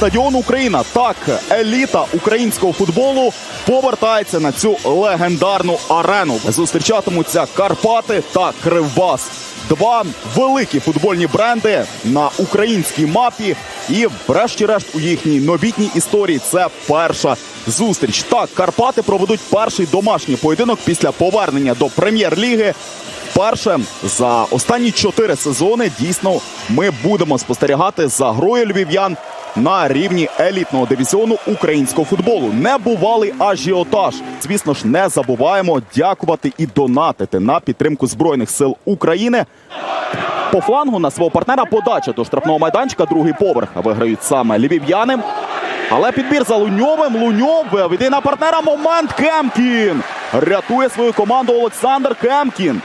стадіон Україна. Так, еліта українського футболу повертається на цю легендарну арену. Зустрічатимуться Карпати та Кривбас. Два великі футбольні бренди на українській мапі. І, врешті-решт, у їхній новітній історії це перша зустріч. Так, Карпати проведуть перший домашній поєдинок після повернення до прем'єр-ліги. Вперше за останні чотири сезони дійсно ми будемо спостерігати за грою львів'ян на рівні елітного дивізіону українського футболу. Небувалий ажіотаж. Звісно ж, не забуваємо дякувати і донатити на підтримку збройних сил України. По флангу на свого партнера подача до штрафного майданчика. Другий поверх виграють саме львів'яни. Але підбір за Луньовим. Луньов веде на партнера момент Кемкін. Рятує свою команду Олександр Кемкін.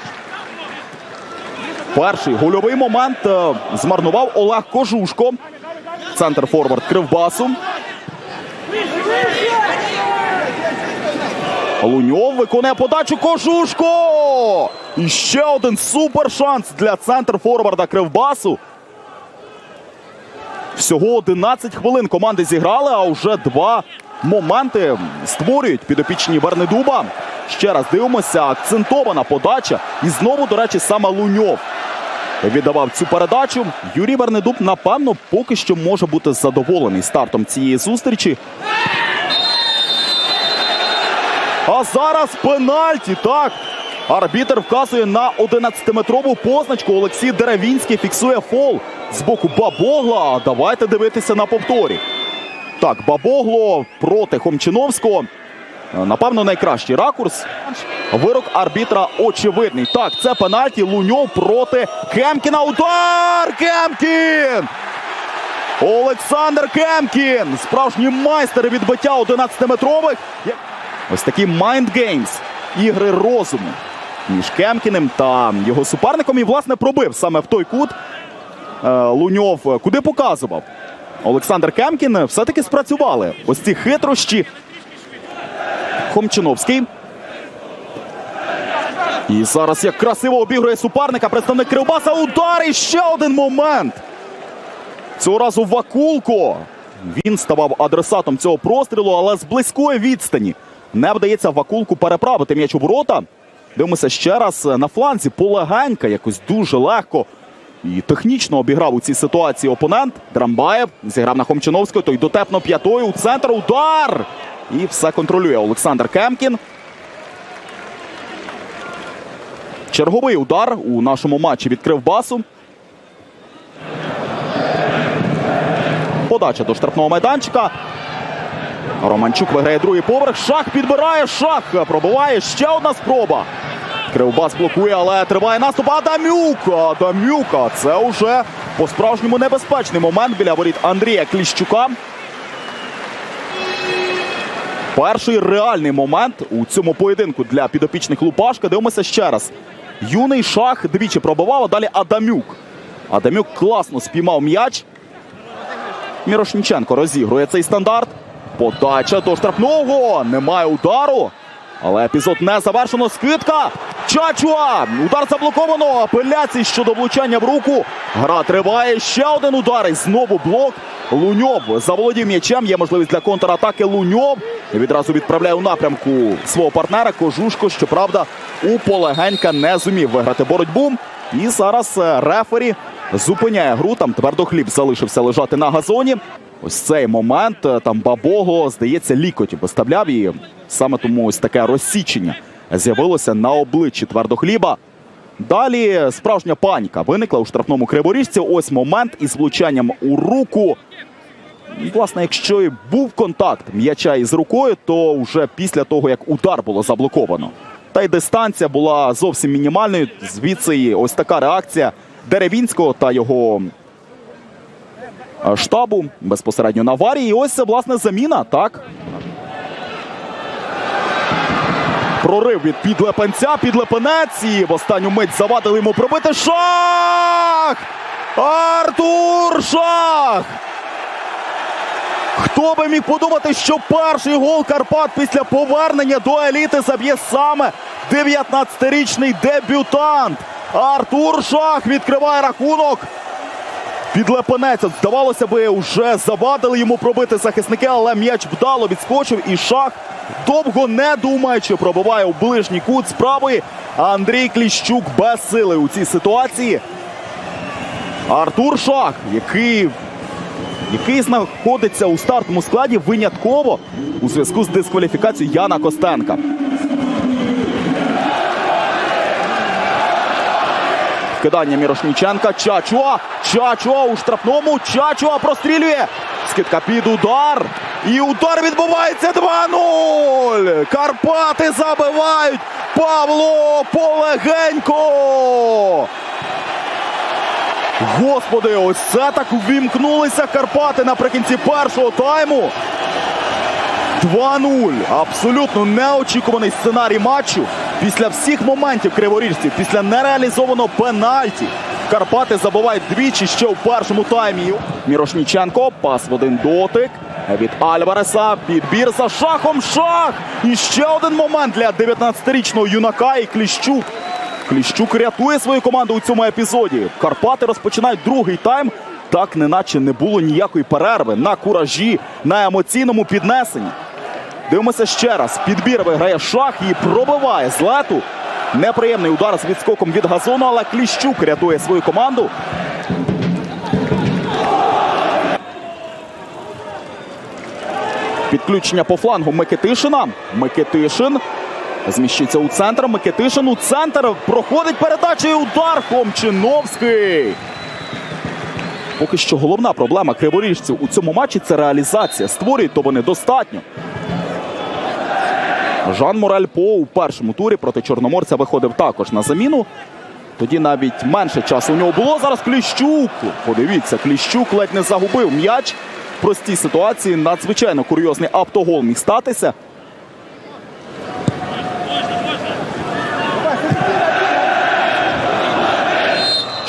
Перший гольовий момент е, змарнував Олег Кожушко. Центр форвард Кривбасу. Луньов виконує подачу Кожушко. І ще один супер шанс для центр форварда Кривбасу. Всього 11 хвилин команди зіграли, а вже два моменти створюють підопічні Вернедуба. Ще раз дивимося, акцентована подача. І знову, до речі, саме Луньов віддавав цю передачу. Юрій Вернедуб, напевно, поки що може бути задоволений стартом цієї зустрічі. А зараз пенальті. Так. Арбітер вказує на 11-метрову позначку. Олексій Деревінський фіксує фол з боку Бабогла. Давайте дивитися на повторі. Так, Бабогло проти Хомчиновського. Е, Напевно, найкращий ракурс. Вирок арбітра очевидний. Так, це пенальті. Луньов проти Кемкіна. Удар! Кемкін! Олександр Кемкін! Справжній майстер відбиття 11-метрових. Ось такі Games. Ігри розуму між Кемкіним та його суперником. І, власне, пробив саме в той кут. Е, Луньов куди показував. Олександр Кемкін все-таки спрацювали. Ось ці хитрощі. Хомчиновський. І зараз як красиво обігрує суперника. Представник Кривбаса. Удар і ще один момент. Цього разу Вакулко. Він ставав адресатом цього прострілу, але з близької відстані не вдається Вакулку переправити м'яч у ворота. Дивимося ще раз на фланзі. Полегенька, якось дуже легко. І технічно обіграв у цій ситуації опонент. Драмбаєв зіграв на Хомчиновського. Той дотепно п'ятою у центр. Удар! І все контролює Олександр Кемкін. Черговий удар у нашому матчі від Кривбасу. Подача до штрафного майданчика. Романчук виграє другий поверх. Шах підбирає. Шах пробиває. Ще одна спроба. Кривбас блокує, але триває наступ. Адамюк! Адамюка. Це вже по-справжньому небезпечний момент біля воріт Андрія Кліщука. Перший реальний момент у цьому поєдинку для підопічних Лупашка. Дивимося ще раз. Юний шах двічі пробивав, а далі Адамюк. Адамюк класно спіймав м'яч. Мірошніченко розігрує цей стандарт. Подача до штрафного. Немає удару. Але епізод не завершено. Скидка. Чачуа. Удар заблоковано. Апеляції щодо влучання в руку. Гра триває. Ще один удар. І знову блок. Луньов заволодів м'ячем. Є можливість для контратаки. Луньов. Відразу відправляє у напрямку свого партнера. Кожушко, щоправда, у полегенька не зумів виграти боротьбу. І зараз е, рефері зупиняє гру. Там твердохліб залишився лежати на газоні. Ось цей момент е, там Бабого, здається, лікоть виставляв і саме тому ось таке розсічення з'явилося на обличчі твердохліба. Далі справжня паніка виникла у штрафному криворіжці. Ось момент із влучанням у руку. Власне, якщо і був контакт м'яча із рукою, то вже після того, як удар було заблоковано. Та й дистанція була зовсім мінімальною. Звідси і ось така реакція Деревінського та його е, штабу безпосередньо на аварії. І ось це, власне, заміна, так? Прорив від підлепенця, підлепенець і в останню мить завадили йому пробити шах! Артур Шах! Хто би міг подумати, що перший гол Карпат після повернення до еліти заб'є саме 19-річний дебютант. Артур Шах відкриває рахунок. підлепенеться. Здавалося би, вже завадили йому пробити захисники, але м'яч вдало відскочив і шах. Довго не думаючи, пробиває у ближній кут з правої. Андрій Кліщук без сили у цій ситуації. Артур Шах, який, який знаходиться у стартовому складі винятково у зв'язку з дискваліфікацією Яна Костенка. Вкидання Мірошніченка. Чачуа. Чачуа у штрафному. Чачуа прострілює. Скидка під удар. І удар відбувається 2-0. Карпати забивають. Павло Полегенько. Господи, ось це так ввімкнулися Карпати наприкінці першого тайму. 2-0. Абсолютно неочікуваний сценарій матчу. Після всіх моментів криворіжців, після нереалізованого пенальті. Карпати забувають двічі ще у першому таймі. Мірошніченко, пас в один дотик. Від Альвареса. Підбір за шахом. Шах! І ще один момент для 19-річного юнака і Кліщук. Кліщук рятує свою команду у цьому епізоді. Карпати розпочинають другий тайм. Так, неначе не було ніякої перерви на куражі, на емоційному піднесенні. Дивимося ще раз. Підбір виграє шах і пробиває з лету. Неприємний удар з відскоком від газону, але Кліщук рятує свою команду. Підключення по флангу Микитишина. Микитишин зміщиться у центр. Микитишин у центр. Проходить передача і удар Хомчиновський. Поки що головна проблема криворіжців у цьому матчі це реалізація. Створюють то вони достатньо. Жан Морель По у першому турі проти Чорноморця виходив також на заміну. Тоді навіть менше часу у нього було. Зараз Кліщук. Подивіться, Кліщук ледь не загубив м'яч. В простій ситуації надзвичайно курйозний автогол міг статися.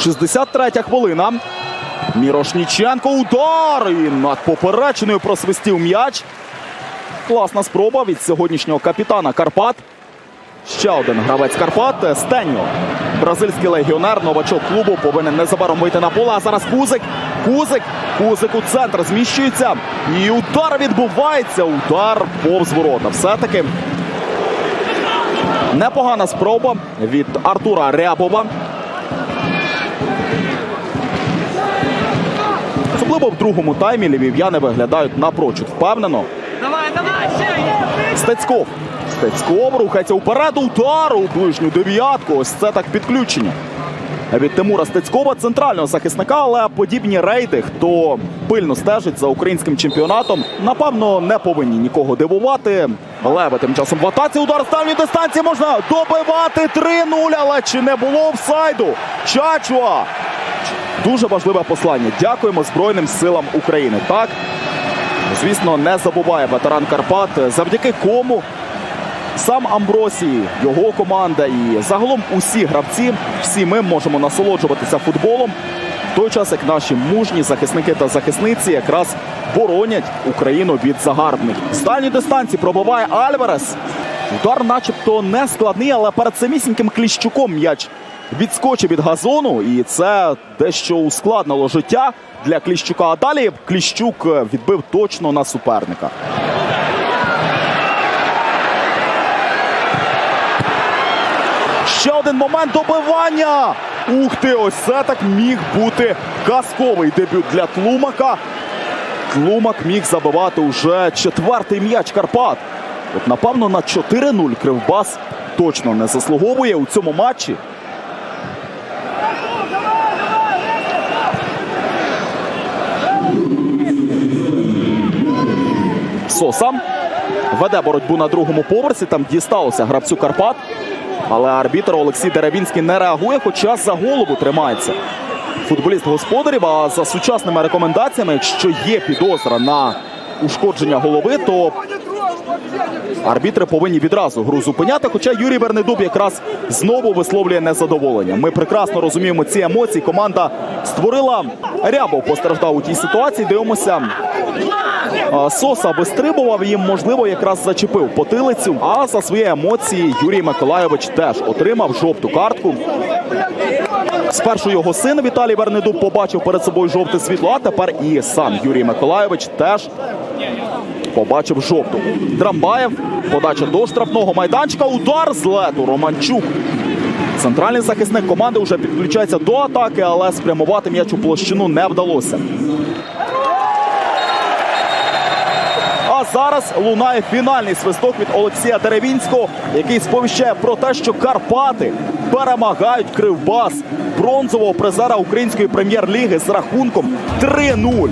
Шістдесят третя хвилина. Мірошніченко удар! І над попереченою просвистів м'яч. Класна спроба від сьогоднішнього капітана Карпат. Ще один гравець Карпат Стеньо. Бразильський легіонер, новачок клубу, повинен незабаром вийти на поле. А зараз Кузик. Кузик. Кузик у центр зміщується. І удар відбувається. Удар повз ворота. Все-таки непогана спроба від Артура Рябова. Особливо в другому таймі львів'яни виглядають напрочуд впевнено. Давай, давай, ще! Стецьков. Стецьков рухається вперед. Удар у ближню дев'ятку. Ось це так підключення. Від Тимура Стецькова центрального захисника, але подібні рейди, хто пильно стежить за українським чемпіонатом, напевно, не повинні нікого дивувати. Лева тим часом в атаці. Удар з дальньої дистанції можна добивати 3-0, але чи не було офсайду? Чачуа. Дуже важливе послання. Дякуємо Збройним силам України. Так, Звісно, не забуває ветеран Карпат, завдяки кому сам Амбросій, його команда і загалом усі гравці, всі ми можемо насолоджуватися футболом. В той час, як наші мужні захисники та захисниці якраз боронять Україну від загарбників. З дальньої дистанції пробиває Альварес. Удар, начебто, не складний, але перед самісіньким Кліщуком м'яч відскочив від газону, і це дещо ускладнило життя для Кліщука. А далі Кліщук е, відбив точно на суперника. Ще один момент добивання. Ух ти, ось це так міг бути казковий дебют для Тлумака. Тлумак міг забивати уже четвертий м'яч Карпат. От, напевно, на 4-0 Кривбас точно не заслуговує у цьому матчі. Соса веде боротьбу на другому поверсі. Там дісталося гравцю Карпат. Але арбітр Олексій Деревінський не реагує, хоча за голову тримається. Футболіст господарів. А за сучасними рекомендаціями, якщо є підозра на ушкодження голови, то арбітри повинні відразу гру зупиняти. Хоча Юрій Вернедуб якраз знову висловлює незадоволення. Ми прекрасно розуміємо ці емоції. Команда створила Рябов постраждав у тій ситуації. Дивимося. Соса вистрибував їм, можливо, якраз зачепив потилицю. А за свої емоції Юрій Миколайович теж отримав жовту картку. Спершу його син Віталій Вернедуб побачив перед собою жовте світло, а тепер і сам Юрій Миколайович теж побачив жовту. Драмбаєв, подача до штрафного майданчика, удар з лету. Романчук. Центральний захисник команди вже підключається до атаки, але спрямувати м'яч у площину не вдалося. А зараз лунає фінальний свисток від Олексія Деревінського, який сповіщає про те, що Карпати перемагають Кривбас бронзового призера української прем'єр-ліги з рахунком 3-0.